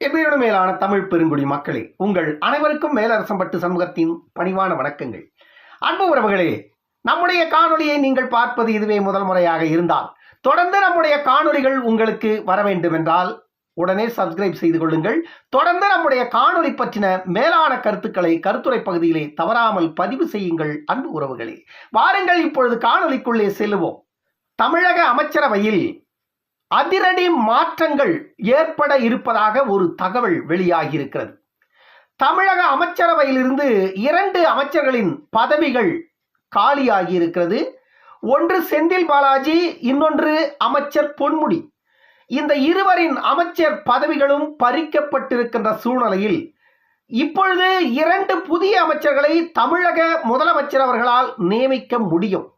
எவ்விட மேலான தமிழ் பெருங்குடி மக்களே உங்கள் அனைவருக்கும் மேலரசம்பட்டு சமூகத்தின் பணிவான வணக்கங்கள். அன்பு உறவுகளே நம்முடைய காணொளியை நீங்கள் பார்ப்பது இதுவே முதல் முறையாக இருந்தால் தொடர்ந்து நம்முடைய காணொளிகள் உங்களுக்கு வர வேண்டும் என்றால் உடனே சப்ஸ்கிரைப் செய்து கொள்ளுங்கள். தொடர்ந்து நம்முடைய காணொளி பற்றின மேலான கருத்துக்களை கருத்துரை பகுதியிலே தவறாமல் பதிவு செய்யுங்கள் அன்பு உறவுகளே. வாருங்கள் இப்பொழுது காணொளிக்குள்ளே செல்லுவோம். தமிழக அமைச்சரவையில் அதிரடி மாற்றங்கள் ஏற்பட இருப்பதாக ஒரு தகவல் வெளியாகியிருக்கிறது. தமிழக அமைச்சரவையிலிருந்து இரண்டு அமைச்சர்களின் பதவிகள் காலியாகி இருக்கிறது ஒன்று செந்தில் பாலாஜி இன்னொன்று அமைச்சர் பொன்முடி. இந்த இருவரின் அமைச்சர் பதவிகளும் பறிக்கப்பட்டிருக்கின்ற சூழ்நிலையில் இப்பொழுது இரண்டு புதிய அமைச்சர்களை தமிழக முதலமைச்சர் அவர்களால் நியமிக்க முடியும்.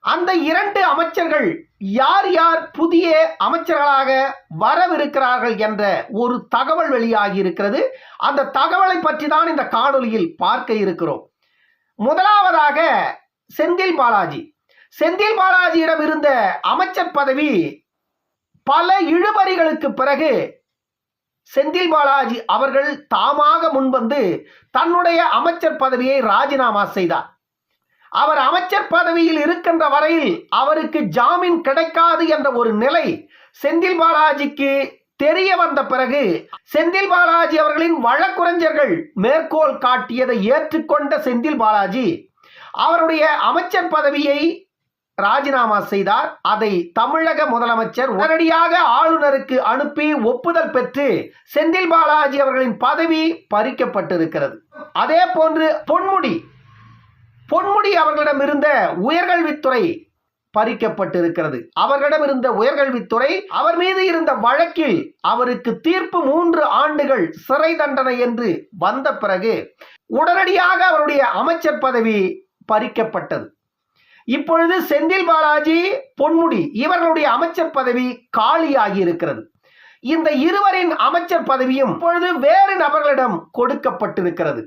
அந்த இரண்டு அமைச்சர்கள் யார் யார் புதிய அமைச்சர்களாக வரவிருக்கிறார்கள் என்ற ஒரு தகவல் வெளியாகி இருக்கிறது. அந்த தகவலை பற்றி தான் இந்த காணொலியில் பார்க்க இருக்கிறோம். முதலாவதாக செந்தில் பாலாஜி. செந்தில் பாலாஜியிடம் இருந்த அமைச்சர் பதவி பல இழுபறிகளுக்கு பிறகு செந்தில் பாலாஜி அவர்கள் தாமாக முன்வந்து தன்னுடைய அமைச்சர் பதவியை ராஜினாமா செய்தார். அவர் அமைச்சர் பதவியில் இருக்கின்ற வரையில் அவருக்கு ஜாமீன் கிடைக்காது என்ற ஒரு நிலை செந்தில் பாலாஜிக்கு தெரிய வந்த பிறகு செந்தில் பாலாஜி அவர்களின் வழக்குரைஞர்கள் மேற்கோள் காட்டியதை ஏற்றுக்கொண்ட செந்தில் பாலாஜி அவருடைய அமைச்சர் பதவியை ராஜினாமா செய்தார். அதை தமிழக முதலமைச்சர் உடனடியாக ஆளுநருக்கு அனுப்பி ஒப்புதல் பெற்று செந்தில் பாலாஜி அவர்களின் பதவி பறிக்கப்பட்டிருக்கிறது. அதே போன்று பொன்முடி பொன்முடி அவர்களிடம் இருந்த உயர்கல்வித்துறை பறிக்கப்பட்டிருக்கிறது. அவர்களிடம் இருந்த உயர்கல்வித்துறை அவர் மீது இருந்த வழக்கில் அவருக்கு தீர்ப்பு மூன்று ஆண்டுகள் சிறை தண்டனை என்று வந்த பிறகு உடனடியாக அவருடைய அமைச்சர் பதவி பறிக்கப்பட்டது. இப்பொழுது செந்தில் பாலாஜி பொன்முடி இவர்களுடைய அமைச்சர் பதவி காலியாகி இருக்கிறது. இந்த இருவரின் அமைச்சர் பதவியும் இப்பொழுது வேறு நபர்களிடம் கொடுக்கப்பட்டிருக்கிறது.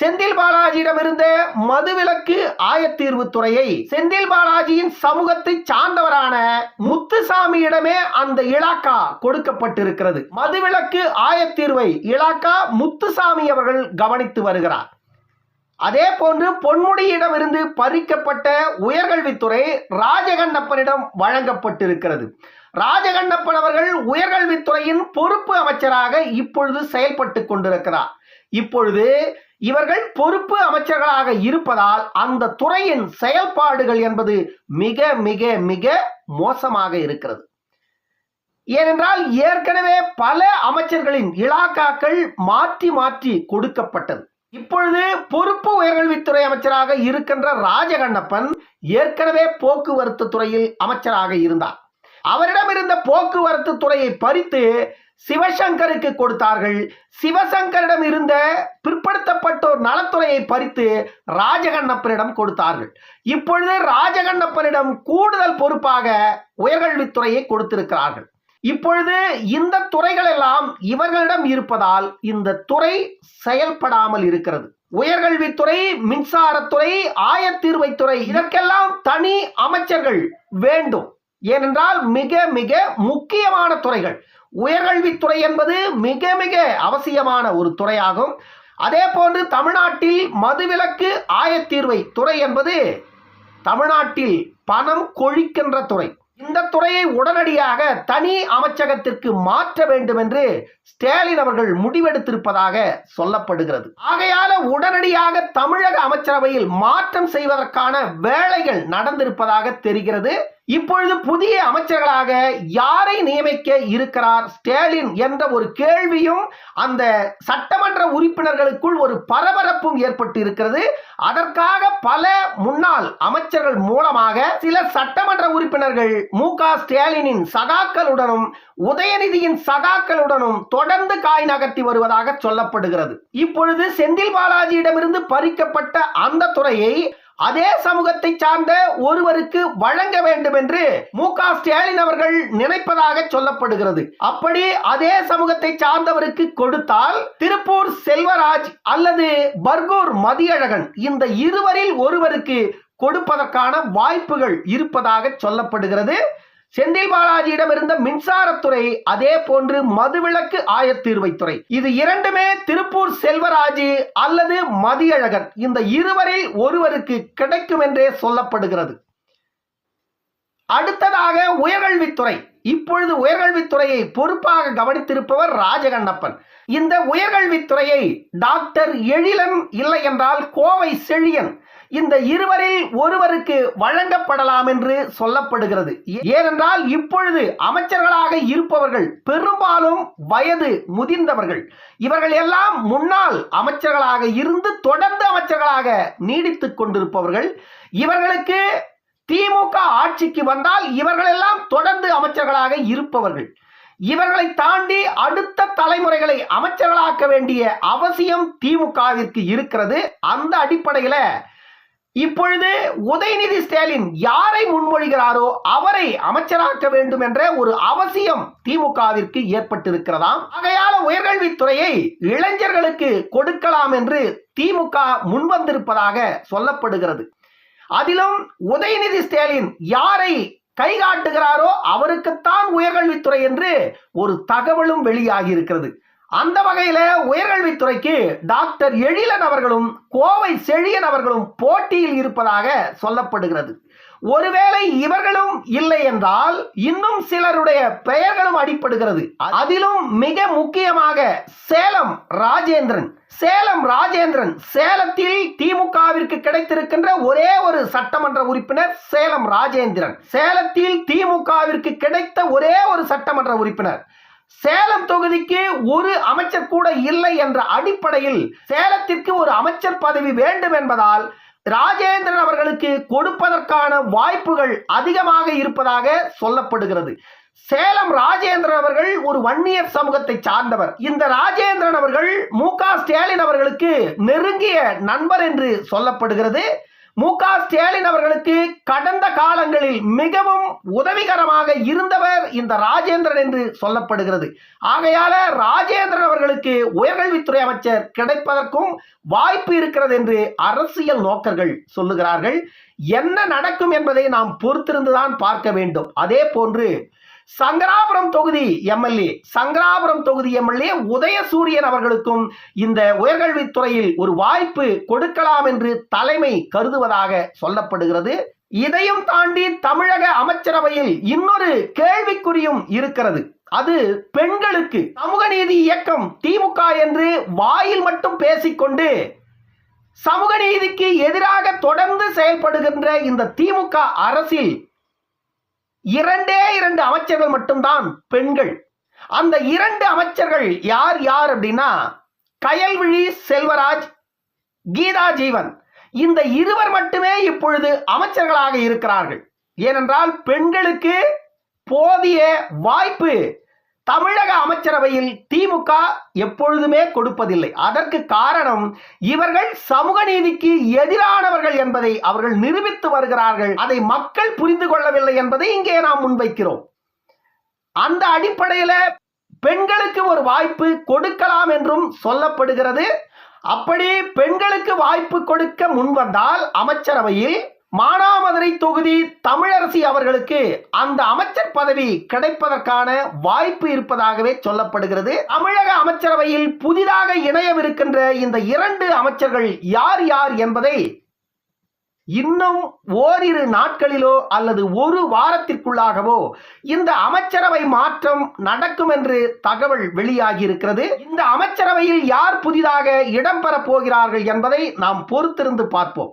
செந்தில் பாலாஜியிடம் இருந்த மதுவிலக்கு ஆயத்தீர்வு துறையை செந்தில் பாலாஜியின் சமூகத்தை சார்ந்தவரான முத்துசாமியிடமே அந்த இலாக்கா கொடுக்கப்பட்டிருக்கிறது. மதுவிலக்கு ஆயத்தீர்வை இலாக்கா முத்துசாமி அவர்கள் கவனித்து வருகிறார். அதே போன்று பொன்முடியிடம் இருந்து பறிக்கப்பட்ட உயர்கல்வித்துறை ராஜகண்ணப்பனிடம் வழங்கப்பட்டிருக்கிறது. ராஜகண்ணப்பன் அவர்கள் உயர்கல்வித்துறையின் பொறுப்பு அமைச்சராக இப்பொழுது செயல்பட்டு கொண்டிருக்கிறார். இப்பொழுது இவர்கள் பொறுப்பு அமைச்சர்களாக இருப்பதால் அந்த துறையின் செயல்பாடுகள் என்பது மிக மிக மிக மோசமாக இருக்கிறது. ஏனென்றால் ஏற்கனவே பல அமைச்சர்களின் இலாக்காக்கள் மாற்றி மாற்றி கொடுக்கப்பட்டது. இப்பொழுது பொறுப்பு உயர்கல்வித்துறை அமைச்சராக இருக்கின்ற ராஜகண்ணப்பன் ஏற்கனவே போக்குவரத்து துறையில் அமைச்சராக இருந்தார். அவரிடம் இருந்த போக்குவரத்து துறையை பறித்து சிவசங்கருக்கு கொடுத்தார்கள். சிவசங்கரிடம் இருந்த பிற்படுத்தப்பட்டோர் நலத்துறையை பறித்து ராஜகண்ணப்பனிடம் கொடுத்தார்கள். இப்பொழுது ராஜகண்ணப்பனிடம் கூடுதல் பொறுப்பாக உயர்கல்வித்துறையை கொடுத்திருக்கிறார்கள். இப்பொழுது இந்த துறைகள் எல்லாம் இவர்களிடம் இருப்பதால் இந்த துறை செயல்படாமல் இருக்கிறது. உயர்கல்வித்துறை மின்சாரத்துறை ஆயத்தீர்வைத்துறை இதற்கெல்லாம் தனி அமைச்சர்கள் வேண்டும். ஏனென்றால் மிக மிக முக்கியமான துறைகள். உயர்கல்வித்துறை என்பது மிக மிக அவசியமான ஒரு துறையாகும். அதே போன்று தமிழ்நாட்டில் மதுவிலக்கு ஆயத்தீர்வை துறை என்பது தமிழ்நாட்டில் பணம் கொழிக்கின்ற துறை. இந்த துறையை உடனடியாக தனி அமைச்சகத்திற்கு மாற்ற வேண்டும் என்று ஸ்டாலின் அவர்கள் முடிவெடுத்திருப்பதாக சொல்லப்படுகிறது. ஆகையால உடனடியாக தமிழக அமைச்சரவையில் மாற்றம் செய்வதற்கான வேலைகள் நடந்திருப்பதாக தெரிகிறது. இப்பொழுது புதிய அமைச்சர்களாக யாரை நியமிக்க இருக்கிறார் ஸ்டாலின் என்ற ஒரு கேள்வியும் அந்த சட்டமன்ற உறுப்பினர்களுக்குள் ஒரு பரபரப்பும் ஏற்பட்டு இருக்கிறது அதற்காக பல முன்னாள் அமைச்சர்கள் மூலமாக சில சட்டமன்ற உறுப்பினர்கள் மு க ஸ்டாலினின் சகாக்களுடனும் உதயநிதியின் சகாக்களுடனும் தொடர்ந்து காய் நகர்த்தி வருவதாக சொல்லப்படுகிறது. இப்பொழுது செந்தில் பாலாஜியிடமிருந்து பறிக்கப்பட்ட அந்த துறையை அதே சமூகத்தை சார்ந்த ஒருவருக்கு வழங்க வேண்டும் என்று மு க ஸ்டாலின் அவர்கள் நினைப்பதாக சொல்லப்படுகிறது. அப்படி அதே சமூகத்தை சார்ந்தவருக்கு கொடுத்தால் திருப்பூர் செல்வராஜ் அல்லது பர்கூர் மதியழகன் இந்த இருவரில் ஒருவருக்கு கொடுப்பதற்கான வாய்ப்புகள் இருப்பதாக சொல்லப்படுகிறது. செந்தில் பாலாஜியிடம் இருந்த மின்சாரத்துறை அதே போன்று மதுவிலக்கு ஆயத்தீர்வைத்துறை இது இரண்டுமே திருப்பூர் செல்வராஜு அல்லது மதியழகன். இந்த இருவரில் ஒருவருக்கு கிடைக்கும் என்றே சொல்லப்படுகிறது. அடுத்ததாக உயர்கல்வித்துறை இப்பொழுது உயர்கல்வித்துறையை பொறுப்பாக கவனித்திருப்பவர் ராஜகண்ணப்பன். இந்த உயர்கல்வித்துறையை டாக்டர் எழிலன் இல்லை என்றால் கோவை செழியன். இந்த இருவரில் ஒருவருக்கு வழங்கப்படலாம் என்று சொல்லப்படுகிறது. ஏனென்றால் இப்பொழுது அமைச்சர்களாக இருப்பவர்கள் பெரும்பாலும் வயது முதிர்ந்தவர்கள். இவர்கள் எல்லாம் முன்னாள் அமைச்சர்களாக இருந்து தொடர்ந்து அமைச்சர்களாக நீடித்துக் கொண்டிருப்பவர்கள். இவர்களுக்கு திமுக ஆட்சிக்கு வந்தால் இவர்களெல்லாம் தொடர்ந்து அமைச்சர்களாக இருப்பவர்கள். இவர்களை தாண்டி அடுத்த தலைமுறைகளை அமைச்சர்களாக்க வேண்டிய அவசியம் திமுகவிற்கு இருக்கிறது. அந்த அடிப்படையில் இப்பொழுது உதயநிதி ஸ்டாலின் யாரை முன்மொழிகிறாரோ அவரை அமைச்சராக்க வேண்டும் என்ற ஒரு அவசியம் திமுகவிற்கு ஏற்பட்டிருக்கிறதாம். ஆகையால உயர்கல்வித்துறையை இளைஞர்களுக்கு கொடுக்கலாம் என்று திமுக முன்வந்திருப்பதாக சொல்லப்படுகிறது. அதிலும் உதயநிதி ஸ்டாலின் யாரை கை காட்டுகிறாரோ அவருக்குத்தான் உயர்கல்வித்துறை என்று ஒரு தகவலும் வெளியாகி இருக்கிறது. அந்த வகையில உயர்கல்வித்துறைக்கு டாக்டர் எழிலன் அவர்களும் கோவை செழியன் அவர்களும் போட்டியில் இருப்பதாக சொல்லப்படுகிறது. ஒருவேளை இவர்களும் இல்லை என்றால் இன்னும் சிலருடைய பெயர்களும் அடிப்படுகிறது. அதிலும் மிக முக்கியமாக சேலம் ராஜேந்திரன். சேலம் ராஜேந்திரன் சேலத்தில் திமுகவிற்கு கிடைத்திருக்கின்ற ஒரே ஒரு சட்டமன்ற உறுப்பினர் சேலம் ராஜேந்திரன். சேலத்தில் திமுகவிற்கு கிடைத்த ஒரே ஒரு சட்டமன்ற உறுப்பினர் சேலம் தொகுதிக்கு ஒரு அமைச்சர் கூட இல்லை என்ற அடிப்படையில் சேலத்திற்கு ஒரு அமைச்சர் பதவி வேண்டும் என்பதால் ராஜேந்திரன் அவர்களுக்கு கொடுப்பதற்கான வாய்ப்புகள் அதிகமாக இருப்பதாக சொல்லப்படுகிறது. சேலம் ராஜேந்திரன் அவர்கள் ஒரு வன்னியர் சமூகத்தை சார்ந்தவர். இந்த ராஜேந்திரன் அவர்கள் மு ஸ்டாலின் அவர்களுக்கு நெருங்கிய நண்பர் என்று சொல்லப்படுகிறது. மு க. ஸ்டாலின் அவர்களுக்கு கடந்த காலங்களில் மிகவும் உதவிகரமாக இருந்தவர் இந்த ராஜேந்திரன் என்று சொல்லப்படுகிறது. ஆகையால ராஜேந்திரன் அவர்களுக்கு உயர்கல்வித்துறை அமைச்சர் கிடைப்பதற்கும் வாய்ப்பு இருக்கிறது என்று அரசியல் நோக்கர்கள் சொல்லுகிறார்கள். என்ன நடக்கும் என்பதை நாம் பொறுத்திருந்துதான் பார்க்க வேண்டும். அதே போன்று சங்கராபுரம் தொகுதி எம்எல்ஏ சங்கராபுரம் தொகுதி எம்எல்ஏ உதயசூரியன் அவர்களுக்கும் இந்த உயர்கல்வித்துறையில் ஒரு வாய்ப்பு கொடுக்கலாம் என்று தலைமை கருதுவதாக சொல்லப்படுகிறது. இதையும் தாண்டி தமிழக அமைச்சரவையில் இன்னொரு கேள்விக்குறியும் இருக்கிறது. அது பெண்களுக்கு சமூக நீதி இயக்கம் திமுக என்று வாயில் மட்டும் பேசிக்கொண்டு சமூக நீதிக்கு எதிராக தொடர்ந்து செயல்படுகின்ற இந்த திமுக அரசில் இரண்டே இரண்டு அமைச்சர்கள் மட்டும்தான் பெண்கள். அந்த இரண்டு அமைச்சர்கள் யார் யார் அப்படின்னா கயல்விழி செல்வராஜ் கீதா ஜீவன். இந்த இருவர் மட்டுமே இப்பொழுது அமைச்சர்களாக இருக்கிறார்கள். ஏனென்றால் பெண்களுக்கு போதிய வாய்ப்பு தமிழக அமைச்சரவையில் திமுக எப்பொழுதுமே கொடுப்பதில்லை. அதற்கு காரணம் இவர்கள் சமூக நீதிக்கு எதிரானவர்கள் என்பதை அவர்கள் நிரூபித்து வருகிறார்கள். அதை மக்கள் புரிந்து கொள்ளவில்லை என்பதை இங்கே நாம் முன்வைக்கிறோம். அந்த அடிப்படையில் பெண்களுக்கு ஒரு வாய்ப்பு கொடுக்கலாம் என்றும் சொல்லப்படுகிறது. அப்படி பெண்களுக்கு வாய்ப்பு கொடுக்க முன்வந்தால் அமைச்சரவையில் மானாமதுரை தொகுதி தமிழரசி அவர்களுக்கு அந்த அமைச்சர் பதவி கிடைப்பதற்கான வாய்ப்பு இருப்பதாகவே சொல்லப்படுகிறது. தமிழக அமைச்சரவையில் புதிதாக இணையவிருக்கின்ற இந்த இரண்டு அமைச்சர்கள் யார் யார் என்பதை இன்னும் ஓரிரு நாட்களிலோ அல்லது ஒரு வாரத்திற்குள்ளாகவோ இந்த அமைச்சரவை மாற்றம் நடக்கும் என்று தகவல் வெளியாகி இருக்கிறது இந்த அமைச்சரவையில் யார் புதிதாக இடம்பெறப் போகிறார்கள் என்பதை நாம் பொறுத்திருந்து பார்ப்போம்.